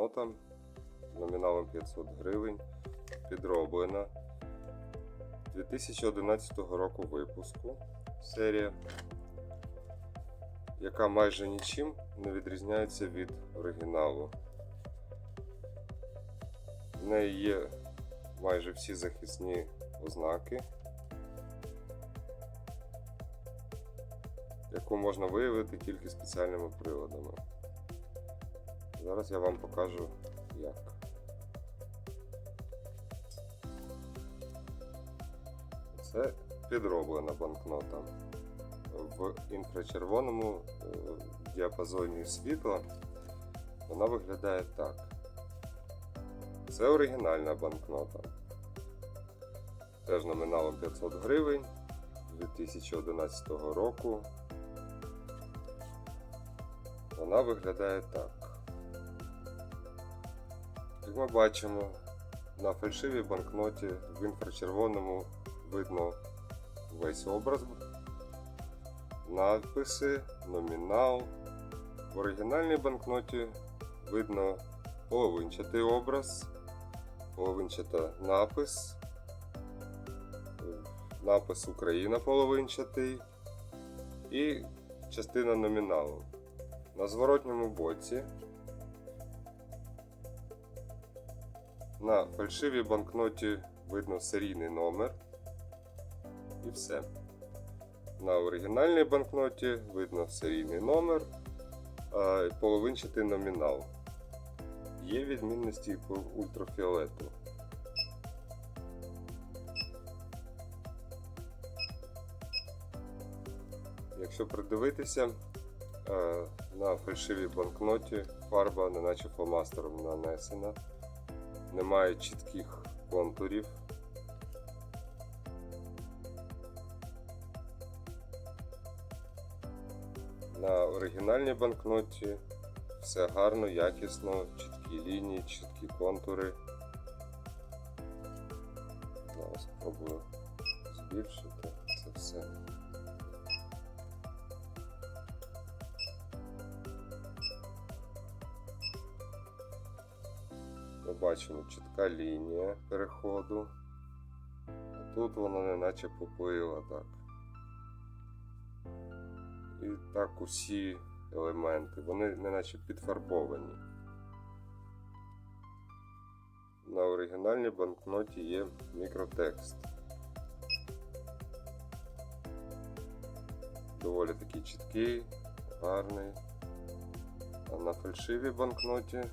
банкнота номіналом 500 гривень, підроблена 2011 року випуску серія, яка майже нічим не відрізняється від оригіналу. В неї є майже всі захисні ознаки, яку можна виявити тільки спеціальними приладами. Зараз я вам покажу як. Це підроблена банкнота. В інфрачервоному е, діапазоні світла вона виглядає так. Це оригінальна банкнота. Теж номіналом 500 гривень 2011 року. Вона виглядає так. Як ми бачимо, на фальшивій банкноті в інфрачервоному видно весь образ, надписи, номінал. В оригінальній банкноті видно половинчатий образ, половинчата напис, напис Україна половинчатий і частина номіналу. На зворотньому боці на фальшивій банкноті видно серійний номер і все. На оригінальній банкноті видно серійний номер а, половинчатий номінал. Є відмінності по ультрафіолету. Якщо придивитися, е, на фальшивій банкноті фарба неначе фломастером нанесена, немає чітких контурів. На оригінальній банкноті все гарно, якісно, чіткі лінії, чіткі контури. Зараз спробую збільшити це все. Ми бачимо чітка лінія переходу. А тут вона неначе поплила так. І так усі елементи, вони неначе підфарбовані. На оригінальній банкноті є мікротекст. Доволі такий чіткий, гарний. А на фальшивій банкноті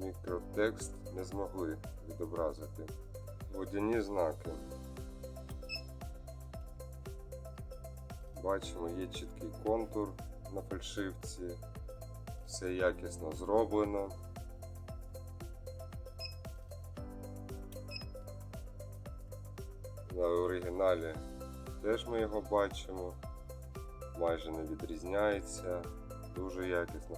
мікротекст не змогли відобразити. Водяні знаки. Бачимо, є чіткий контур на фальшивці, все якісно зроблено. На оригіналі теж ми його бачимо, майже не відрізняється, дуже якісно.